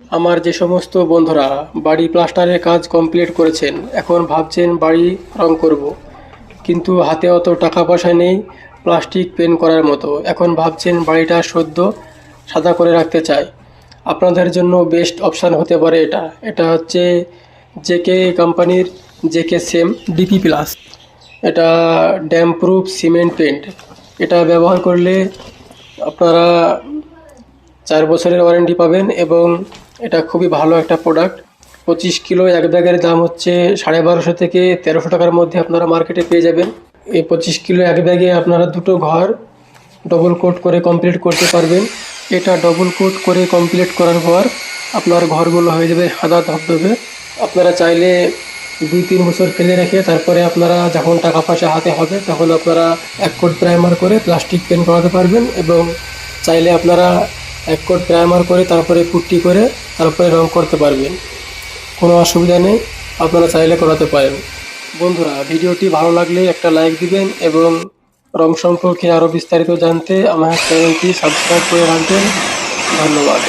আমার যে সমস্ত বন্ধুরা বাড়ি প্লাস্টারের কাজ কমপ্লিট করেছেন, এখন ভাবছেন বাড়ি রং করব। কিন্তু হাতে অত টাকা পয়সা নেই, প্লাস্টিক পেন করার মতো। এখন ভাবছেন বাড়িটা সদ্য সাদা করে রাখতে চাই। আপনাদের জন্য বেস্ট অপশান হতে পারে এটা। এটা হচ্ছে জেকে কোম্পানির জেকে সেম ডিপি প্লাস। এটা ড্যাম প্রুফ সিমেন্ট পেন্ট। এটা ব্যবহার করলে আপনারা চার বছরের ওয়ারেন্টি পাবেন এবং এটা খুবই ভালো একটা প্রোডাক্ট পঁচিশ কিলো এক ব্যাগের দাম হচ্ছে সাড়ে বারোশো থেকে তেরোশো টাকার মধ্যে আপনারা মার্কেটে পেয়ে যাবেন। এই পঁচিশ কিলো এক ব্যাগে আপনারা দুটো ঘর ডবল কোট করে কমপ্লিট করতে পারবেন। এটা ডবল কোট করে কমপ্লিট করার পর আপনার ঘরগুলো হয়ে যাবে সাদা ধবধবে। আপনারা চাইলে দুই তিন বছর ফেলে রেখে তারপরে আপনারা যখন টাকা পয়সা হাতে হবে তখন আপনারা এক কোট প্রাইমার করে প্লাস্টিক পেন করাতে পারবেন এবং চাইলে আপনারা এক কোট প্রাইমার করে, তারপরে পুট্টি করে, তারপরে রং করতে পারবেন। কোনো অসুবিধা নেই, আপনারা চাইলে করাতে পারেন। বন্ধুরা, ভিডিওটি ভালো লাগলে একটা লাইক দিবেন এবং রং সম্পর্কে আরও বিস্তারিত জানতে আমার চ্যানেলটি সাবস্ক্রাইব করে রাখবেন। ধন্যবাদ।